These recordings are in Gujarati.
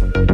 Thank you.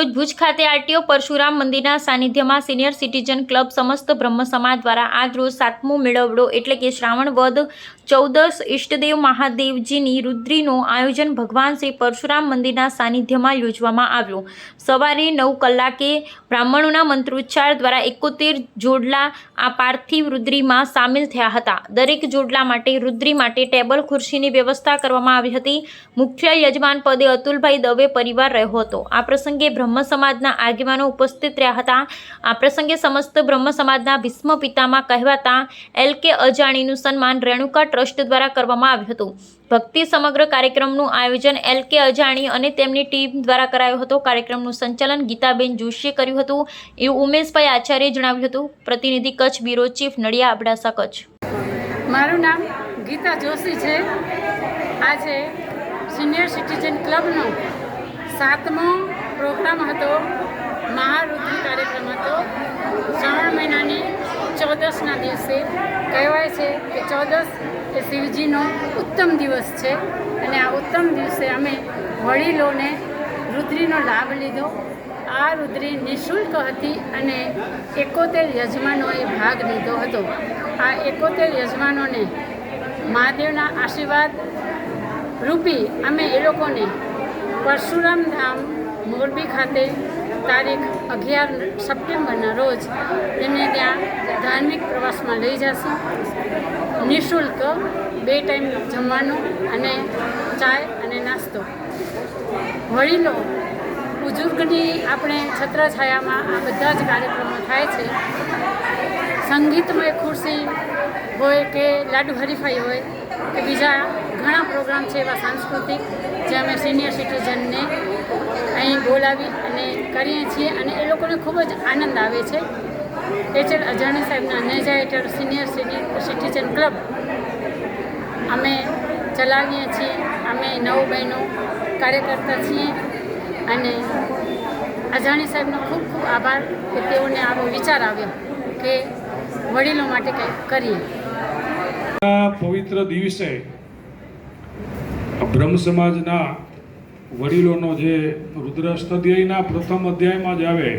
આજરોજ ભુજ ખાતે આરટીઓ પરશુરામ મંદિરના સાનિધ્યમાં સિનિયર સિટીઝન ક્લબ સમસ્ત બ્રહ્મ સમાજ દ્વારા આજરોજ સાતમો મેળવડો એટલે કે શ્રાવણ વદ ચૌદસ ઇષ્ટદેવ મહાદેવજીની રુદ્રીનું આયોજન ભગવાન શ્રી પરશુરામ મંદિરના સાનિધ્યમાં યોજવામાં આવ્યું. સવારે નવ કલાકે બ્રાહ્મણોના મંત્રોચ્ચાર દ્વારા એકોતેર જોડલા આ પાર્થિવ રુદ્રીમાં સામેલ થયા હતા. દરેક જોડલા માટે રુદ્રી માટે ટેબલ, ખુરશીની વ્યવસ્થા કરવામાં આવી હતી. મુખ્ય યજમાન પદે અતુલભાઈ દવે પરિવાર રહ્યો હતો. આ પ્રસંગે બ્રહ્મ સમાજના આગેવાનો ઉપસ્થિત રહ્યા હતા. આ પ્રસંગે સમસ્ત બ્રહ્મ સમાજના ભીષ્મ પિતામાં કહેવાતા એલ કે અજાણીનું સન્માન રેણુકા ટ્રસ્ટ દ્વારા કરવામાં આવ્યું હતું. ભક્તિ સમગ્ર કાર્યક્રમનું આયોજન એલ કે અજાણી અને તેમની ટીમ દ્વારા કરાયો હતો. કાર્યક્રમનું સંચાલન ગીતાબેન જોશીએ કર્યું હતું. એવું ઉમેશભાઈ આચાર્યએ જણાવ્યું હતું. પ્રતિનિધિ કચ્છ બ્યુરો ચીફ નડિયા અબડાસા કચ્છ. મારું નામ ગીતા જોશી છે. આજે સિનિયર સિટીઝન ક્લબનો સાતમો પ્રોગ્રામ હતો મહારુદ્રી કાર્યક્રમ હતો. શ્રાવણ મહિનાની ચૌદસના દિવસે કહેવાય છે કે ચૌદસ એ શિવજીનો ઉત્તમ દિવસ છે અને આ ઉત્તમ દિવસે અમે વડીલોને રુદ્રીનો લાભ લીધો. આ રુદ્રી નિઃશુલ્ક હતી અને એકોતેર યજમાનોએ ભાગ લીધો હતો. આ એકોતેર યજમાનોને મહાદેવના આશીર્વાદ રૂપી અમે એ લોકોને પરશુરામ ધામ મોરબી ખાતે તારીખ અગિયાર સપ્ટેમ્બરના રોજ તેમને ત્યાં ધાર્મિક પ્રવાસમાં લઈ જશું. નિઃશુલ્ક બે ટાઈમ જમવાનું અને ચાય અને નાસ્તો. વડીલો, બુઝુર્ગની આપણે છત્રછાયામાં આ બધા જ કાર્યક્રમો થાય છે. સંગીતમય ખુરશી હોય કે લાડુ હરીફાઈ હોય કે બીજા ઘણા પ્રોગ્રામ છે એવા સાંસ્કૃતિક જે અમે સિનિયર સિટીઝનને અહીં બોલાવી અને કરીએ છીએ અને એ લોકોને ખૂબ જ આનંદ આવે છે. એચએલ અજાણી સાહેબના નેજા હેઠળ સિનિયર સિટીઝન ક્લબ અમે ચલાવીએ છીએ. અમે નવ બહેનો કાર્યકર્તા છીએ અને અજાણી સાહેબનો ખૂબ ખૂબ આભાર કે તેઓને આવો વિચાર આવ્યો કે વડીલો માટે કંઈક કરીએ. પવિત્ર દિવસે બ્રહ્મ સમાજના વડીલોનો જે રુદ્રાષ્ટાધ્યાયના પ્રથમ અધ્યાયમાં જ આવે,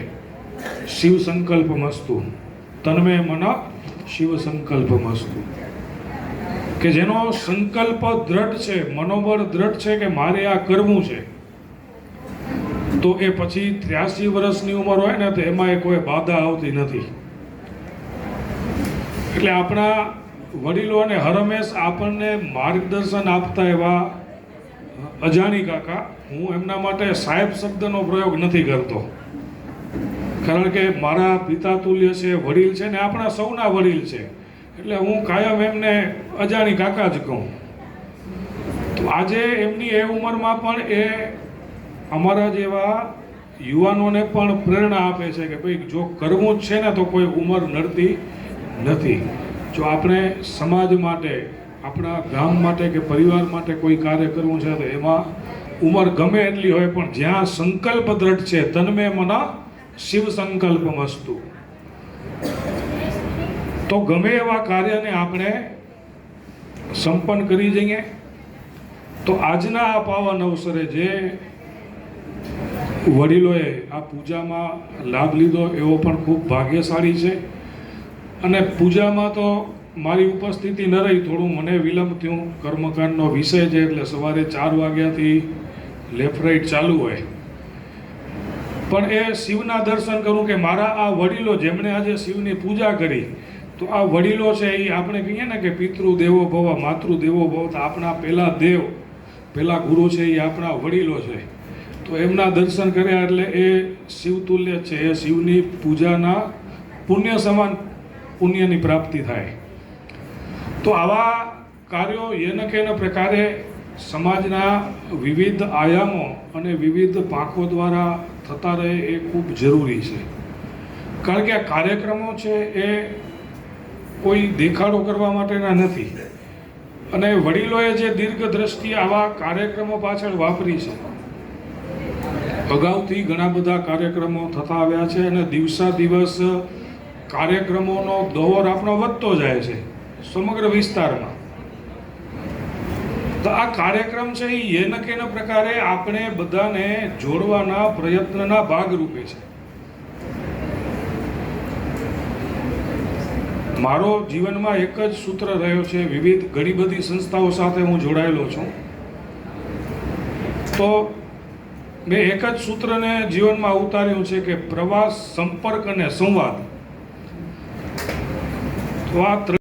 શિવ સંકલ્પ મસ્તુ તન્મે મન શિવ સંકલ્પ મસ્તુ કે જેનો સંકલ્પ દ્રઢ છે, મનોબળ દ્રઢ છે કે મારે આ કરવું છે, તો એ પછી ત્ર્યાસી વર્ષની ઉંમર હોય ને, તો એમાં એ કોઈ બાધા આવતી નથી. એટલે આપણા વડીલોને હરમેશ આપણને માર્ગદર્શન આપતા એવા અજાણી કાકા, હું એમના માટે સાહેબ શબ્દનો પ્રયોગ નથી કરતો. કારણ કે મારા પિતા તુલ્ય છે, વડીલ છે ને આપણા સૌના વડીલ છે. એટલે હું કાયમ એમને અજાણી કાકા જ કહું. તો આજે એમની એ ઉંમરમાં પણ એ અમારા જેવા યુવાનોને પણ પ્રેરણા આપે છે કે ભાઈ, જો કરવું જ છે ને તો કોઈ ઉંમર નડતી નથી. જો આપણે સમાજ માટે આપણા ગામ માટે કે પરિવાર માટે કોઈ કાર્ય કરવું છે તો એમાં ઉંમર ગમે એટલી હોય પણ જ્યાં સંકલ્પ દ્રઢ છે તન્મે મના શિવ સંકલ્પ મસ્તુ તો ગમે એવા કાર્યને આપણે સંપન્ન કરી જઈએ. તો આજના આ પાવન અવસરે જે વડીલોએ આ પૂજામાં લાભ લીધો એવો પણ ખૂબ ભાગ્યશાળી છે. અને પૂજામાં તો મારી ઉપસ્થિતિ ન રહી, થોડું મને વિલંબ થયું. કર્મકાંડનો વિષય છે એટલે સવારે ચાર વાગ્યાથી લેફ્ટ રાઈટ ચાલુ હોય. પણ એ શિવના દર્શન કરું કે મારા આ વડીલો જેમણે આજે શિવની પૂજા કરી, તો આ વડીલો છે એ આપણે કહીએ ને કે પિતૃ દેવો ભવ, માતૃ દેવો ભવ, તો આપણા પહેલાં દેવ પહેલા ગુરુ છે એ આપણા વડીલો છે. તો એમના દર્શન કર્યા એટલે એ શિવતુલ્ય છે, એ શિવની પૂજાના પુણ્ય સમાન પુણ્યની પ્રાપ્તિ થાય. તો આવા કાર્યો એન કેન પ્રકારે સમાજના વિવિધ આયામો અને વિવિધ પાંખો દ્વારા થતા રહે એ ખૂબ જરૂરી છે. કારણ કે આ કાર્યક્રમો છે એ કોઈ દેખાડો કરવા માટેના નથી. અને વડીલોએ જે દીર્ઘ દ્રષ્ટિ આવા કાર્યક્રમો પાછળ વાપરી છે, અગાઉથી ઘણા બધા કાર્યક્રમો થતા આવ્યા છે અને દિવસા દિવસ કાર્યક્રમોનો દોર આપણો વધતો જાય છે. સમગ્ર વિસ્તારમાં. તો આ કાર્યક્રમ છે એ કેન પ્રકારે આપણે બધાને જોડવાના પ્રયત્નના ભાગરૂપે છે. મારો જીવનમાં એક જ સૂત્ર રહ્યો છે, વિવિધ ઘણી બધી સંસ્થાઓ સાથે હું જોડાયેલો છું. તો મેં એક જ સૂત્રને જીવનમાં ઉતાર્યું છે કે પ્રવાસ સંપર્ક અને સંવાદ. તો આ